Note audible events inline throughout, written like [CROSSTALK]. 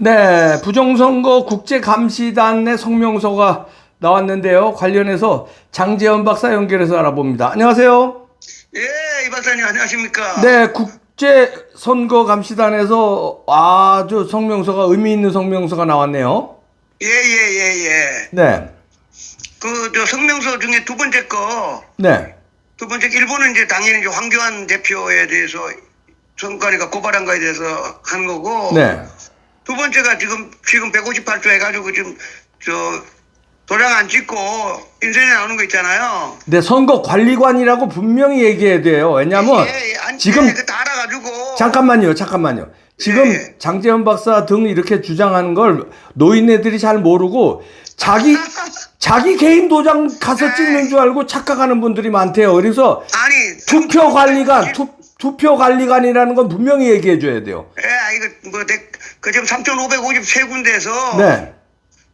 네, 부정선거 국제감시단의 성명서가 나왔는데요. 관련해서 장재현 박사 연결해서 알아봅니다. 안녕하세요. 예, 이 박사님 안녕하십니까? 네, 국제선거감시단에서 아주 성명서가 의미 있는 성명서가 나왔네요. 예, 예, 예, 예. 네, 그 저 성명서 중에 두 번째 거, 네, 두 번째 일본은 이제 당연히 이제 황교안 대표에 대해서 선관위가 고발한 거에 대해서 한 거고, 네, 두 번째가 지금 지금 158조 해가지고 지금 저 도장 안 찍고 인쇄에 나오는 거 있잖아요. 네, 선거 관리관이라고 분명히 얘기해야 돼요. 왜냐면 예, 예, 아니, 지금 예, 그다 알아가지고. 잠깐만요, 잠깐만요. 지금 예. 장재현 박사 등 이렇게 주장하는 걸 노인네들이 잘 모르고 자기 [LAUGHS] 자기 개인 도장 가서 찍는 줄 알고 착각하는 분들이 많대요. 그래서 아니 투표 관리관, 투, 투표 관리관이라는 건 분명히 얘기해 줘야 돼요. 예, 아, 이거 뭐, 내- 그 지금 3,553군데에서 네.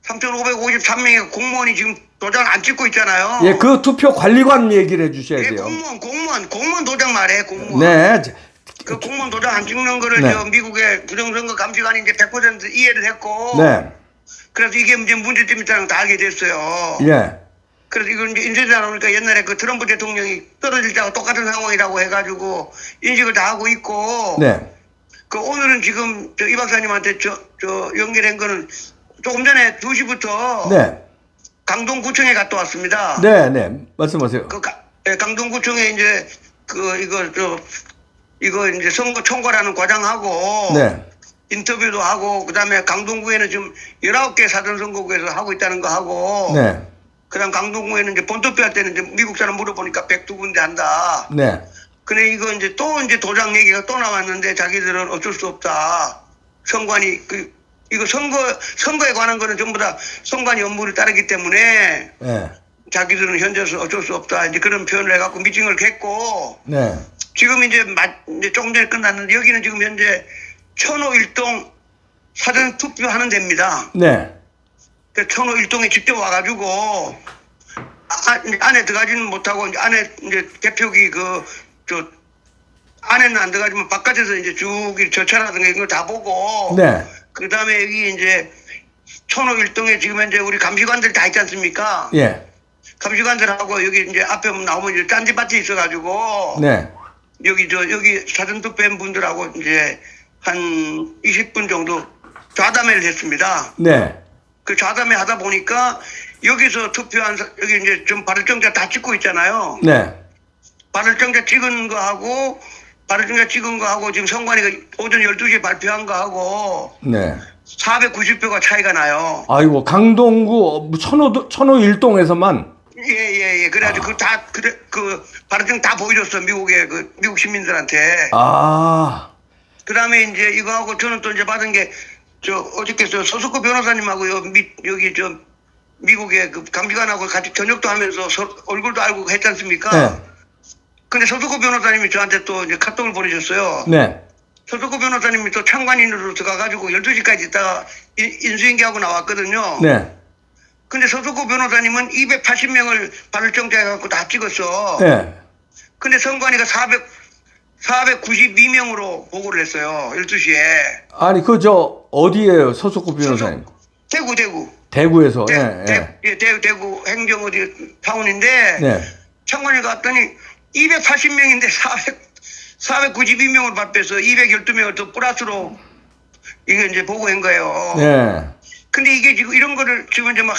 3,553명의 공무원이 지금 도장 안 찍고 있잖아요. 예, 그 투표 관리관 얘기를 해 주셔야 예, 돼요. 공무원, 공무원, 공무원 도장 말해, 공무원. 네. 그 공무원 도장 안 찍는 거를 네. 저 미국의 부정선거 감시관이 이제 100% 이해를 했고. 네. 그래서 이게 이제 문제점이 있다는 걸 다 알게 됐어요. 예. 그래서 이건 이제 인쇄되다 나오니까 옛날에 그 트럼프 대통령이 떨어질 때하고 똑같은 상황이라고 해가지고 인식을 다 하고 있고. 네. 그 오늘은 지금 저 이 박사님한테 저, 저 연결한 거는 조금 전에 2시부터 네. 강동구청에 갔다 왔습니다. 네, 네. 말씀하세요. 그 가- 예, 강동구청에 이제 그 이거 저 이거 이제 선거 총괄하는 과장하고 네. 인터뷰도 하고 그다음에 강동구에는 지금 19개 사전 선거구에서 하고 있다는 거 하고 네. 그다음 강동구에는 이제 본투표 할 때는 이제 미국 사람 물어보니까 102군데 한다. 네. 근데 이거 이제 또 이제 도장 얘기가 또 나왔는데 자기들은 어쩔 수 없다. 선관위 그 이거 선거 선거에 관한 거는 전부 다 선관위 업무를 따르기 때문에 네. 자기들은 현재서 어쩔 수 없다. 이제 그런 표현을 해갖고 미팅을 했고 네. 지금 이제 마, 이제 조금 전에 끝났는데 여기는 지금 현재 천호 일동 사전 투표하는 데입니다. 네. 그 천호 일동에 직접 와가지고 아, 안에 들어가지는 못하고 이제 안에 이제 개표기 그 저 안에는 안 들어가지만 바깥에서 이제 쭉 절차라든가 이런 걸 다 보고 네. 그 다음에 여기 이제 천호 일동에 지금 현재 우리 감시관들 다 있지 않습니까? 예. 감시관들하고 여기 이제 앞에 나오면 이제 딴지밭이 있어가지고 네. 여기 저 여기 사전 투표한 분들하고 이제 한 20분 정도 좌담회를 했습니다. 네. 그 좌담회 하다 보니까 여기서 투표한 사- 여기 이제 좀 발을정자 다 찍고 있잖아요. 네. 발을정자 찍은 거 하고 발을정자 찍은 거 하고 지금 선관위가 오전 12시에 발표한 거 하고 네. 490표가 차이가 나요. 아이고 강동구 천호 천호 일동에서만 예예예. 그래가지고 그 다 그래 그 발을정 다 보여줬어 미국의 그 미국 시민들한테. 아. 그다음에 이제 이거 하고 저는 또 이제 받은 게 저 어저께 저 서석구 변호사님하고 요 미, 여기 저 미국의 그 감시관하고 같이 저녁도 하면서 서- 얼굴도 알고 했지 않습니까? 네. 근데 서석구 변호사님이 저한테 또 이제 카톡을 보내셨어요. 네. 서석구 변호사님이 또 참관인으로 들어가가지고 12시까지 있다가 인- 인수인계하고 나왔거든요. 네. 근데 서석구 변호사님은 280명을 발을정자 해갖고 다 찍었어. 네. 근데 선관위가 400, 492명으로 보고를 했어요. 12시에. 아니 그 저 어디에요 서석구 변호사님? 대구, 대구. 대구에서. 대, 예. 대, 예, 대, 대구 행정 어디 타운인데 네. 청관에 갔더니 280명인데 400, 492명을 발표해서 212명을 더 플러스로 이게 이제 보고한 거예요. 네. 근데 이게 지금 이런 거를 지금 이제 막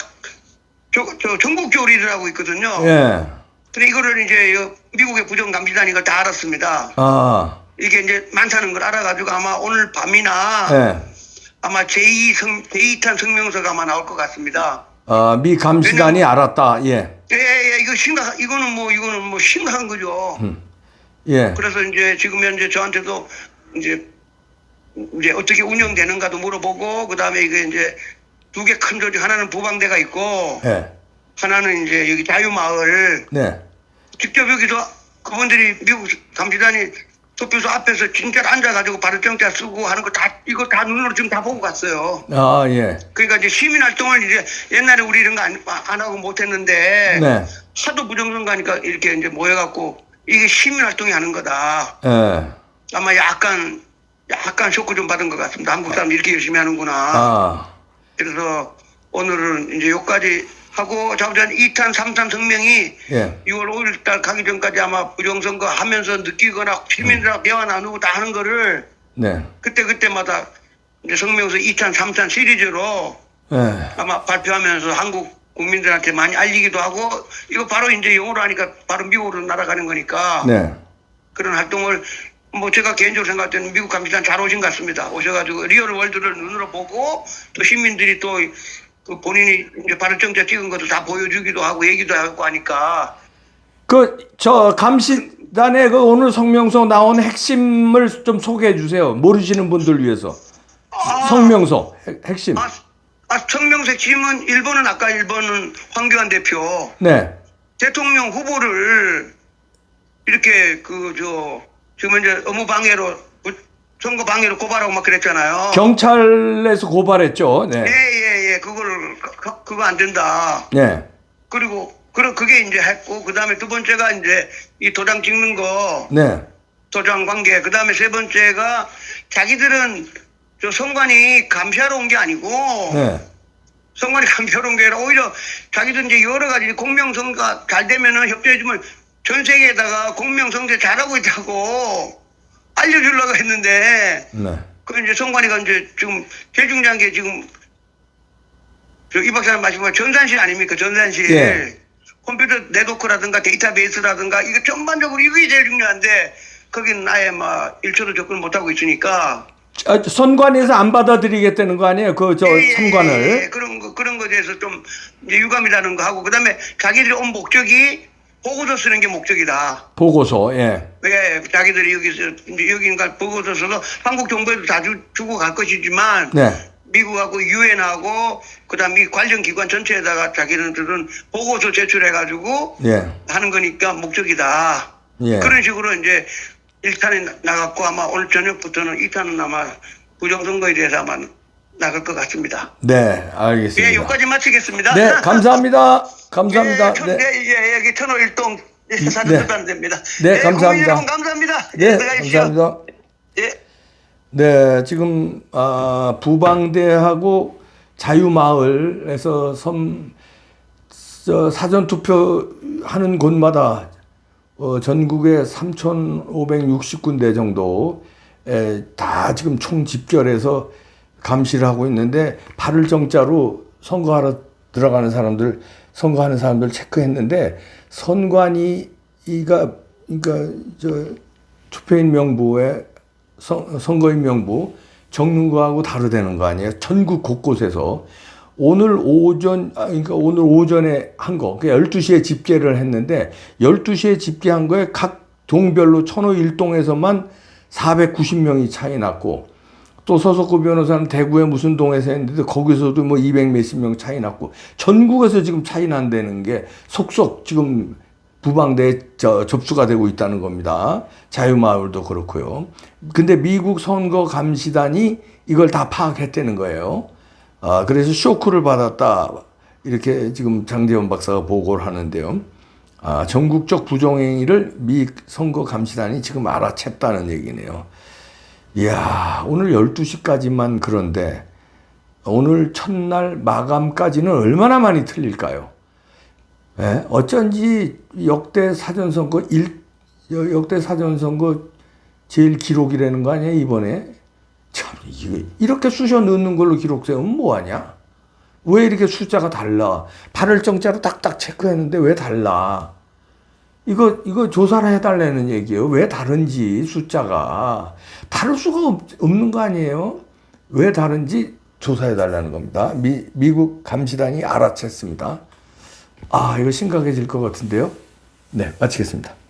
저, 저 전국적으로 일어나고 있거든요. 예. 근데 이거를 이제 이 미국의 부정감시단이 이걸 다 알았습니다. 아. 이게 이제 많다는 걸 알아가지고 아마 오늘 밤이나 예. 아마 제2 성, 제2탄 성명서가 아마 나올 것 같습니다. 아, 미 감시단이 알았다. 예. 예, 예, 이거 심각, 이거는 뭐, 이거는 뭐 심각한 거죠. 예. 그래서 이제 지금 현재 저한테도 이제, 이제 어떻게 운영되는가도 물어보고, 그 다음에 이게 이제 두 개 큰 조직, 하나는 부방대가 있고, 예. 하나는 이제 여기 자유마을, 네. 직접 여기서 그분들이 미국 감시단이 투표소 앞에서 진짜 앉아가지고 발을정자 쓰고 하는 거 다, 이거 다 눈으로 지금 다 보고 갔어요. 아, 예. 그러니까 이제 시민 활동을 이제 옛날에 우리 이런 거 안 안 하고 못 했는데 네. 하도 부정선거니까 이렇게 이제 모여갖고 이게 시민 활동이 하는 거다. 예. 아마 약간 약간 쇼크 좀 받은 것 같습니다. 한국 사람 이렇게 열심히 하는구나. 아, 그래서 오늘은 이제 여기까지 하고 자우전 2탄, 3탄 성명이 예. 6월 5일 날 가기 전까지 아마 부정선거 하면서 느끼거나 시민들하고 대화 나누고 다 하는 거를 네. 그때그때마다 이제 성명서 2탄, 3탄 시리즈로 예. 아마 발표하면서 한국 국민들한테 많이 알리기도 하고 이거 바로 이제 영어로 하니까 바로 미국으로 날아가는 거니까 네. 그런 활동을 뭐 제가 개인적으로 생각할 때는 미국 감시단 잘 오신 것 같습니다. 오셔가지고 리얼 월드를 눈으로 보고 또 시민들이 또 그 본인이 이제 발언정자 찍은 것도 다 보여주기도 하고 얘기도 하고 하니까 그, 저, 감시단의 그 오늘 성명서 나온 핵심을 좀 소개해 주세요. 모르시는 분들 위해서. 성명서, 핵- 핵심. 아, 아 성명세 팀은 1번은 아까 1번은 황교안 대표 네. 대통령 후보를 이렇게 그 저 지금 이제 업무 방해로 선거 방해로 고발하고 막 그랬잖아요. 경찰에서 고발했죠. 네. 예예예 그거를 그- 그거 안 된다. 네. 그리고 그럼 그게 이제 했고 그 다음에 두 번째가 이제 이 도장 찍는 거 네. 도장 관계 그 다음에 세 번째가 자기들은 저 선관이 감시하러 온 게 아니고 네. 선관이 [LAUGHS] 감시하러 온 게 아니라 오히려 자기들 이제 여러 가지 공명선거 잘 되면은 협조해주면 전 세계에다가 공명선거 잘하고 있다고 알려주려고 했는데 네. 그 이제 선관위가 이제 지금 제일 중요한 게 지금 저이 박사님 말씀하신 전산실 아닙니까 전산실 예. 컴퓨터 네트워크라든가 데이터베이스라든가 이거 전반적으로 이게 제일 중요한데 거기는 아예 막 일초도 접근 못하고 있으니까 아, 선관위에서 안 받아들이겠다는 거 아니에요? 그, 저, 예, 예, 예, 참관을. 예, 그런 거 그런 거에 대해서 좀 이제 유감이라는 거 하고 그다음에 자기들이 온 목적이 보고서 쓰는 게 목적이다. 보고서, 예. 왜 자기들이 여기서 이제 여기가 보고서 써서 한국 정부에도 다 주, 주고 갈 것이지만 네. 미국하고 유엔하고 그다음 이 관련 기관 전체에다가 자기네들은 보고서 제출해 가지고 예. 하는 거니까 목적이다. 예. 그런 식으로 이제 1탄에 나갔고 아마 오늘 저녁부터는 2탄은 아마 부정선거에 대해서 아마 나갈 것 같습니다. 네, 알겠습니다. 예, 여기까지 마치겠습니다. 네, 감사합니다. [LAUGHS] 감사합니다. 예, 천, 네. 네, 예, 여기 천호 일동 사진 네. 네, 예, 감사합니다. 여러분 감사합니다. 네, 예. 감사합니다. 예. 네, 지금 아, 부방대하고 자유마을에서 섬 저, 사전 투표하는 곳마다 어, 전국에 3,560군데 정도 에, 다 지금 총 집결해서 감시를 하고 있는데 발을 정자로 선거하러 들어가는 사람들 선거하는 사람들 체크했는데 선관위 이가 그러니까 저 투표인 명부에 선, 선거인 명부 거하고 다르다는 거 아니에요? 전국 곳곳에서 오늘 오전 아, 그러니까 오늘 오전에 한 거. 그 12시에 집계를 했는데 12시에 집계한 거에 각 동별로 천호 일동에서만 490명이 차이 났고 또 서석구 변호사는 대구의 무슨 동에서 했는데 거기서도 뭐 200 몇십 명 차이 났고 전국에서 지금 차이 난다는 게 속속 지금 부방대에 저 접수가 되고 있다는 겁니다. 자유마을도 그렇고요. 근데 미국 선거 감시단이 이걸 다 파악했다는 거예요. 아, 그래서 쇼크를 받았다. 이렇게 지금 장재원 박사가 보고를 하는데요. 아, 전국적 부정행위를 미 선거 감시단이 지금 알아챘다는 얘기네요. 이야, 오늘 12시까지만 그런데 오늘 첫날 마감까지는 얼마나 많이 틀릴까요? 예? 어쩐지 역대 사전선거 일 여- 역대 사전선거 제일 기록이라는 거 아니야 이번에? 참 이렇게 쑤셔 넣는 걸로 기록 세우면 뭐하냐? 왜 이렇게 숫자가 달라? 발을 정자로 딱딱 체크했는데 왜 달라 이거 이거 조사를 해달라는 얘기예요. 왜 다른지 숫자가. 다를 수가 없, 없는 거 아니에요? 왜 다른지 조사해달라는 겁니다. 미, 미국 감시단이 알아챘습니다. 아, 이거 심각해질 것 같은데요? 네, 마치겠습니다.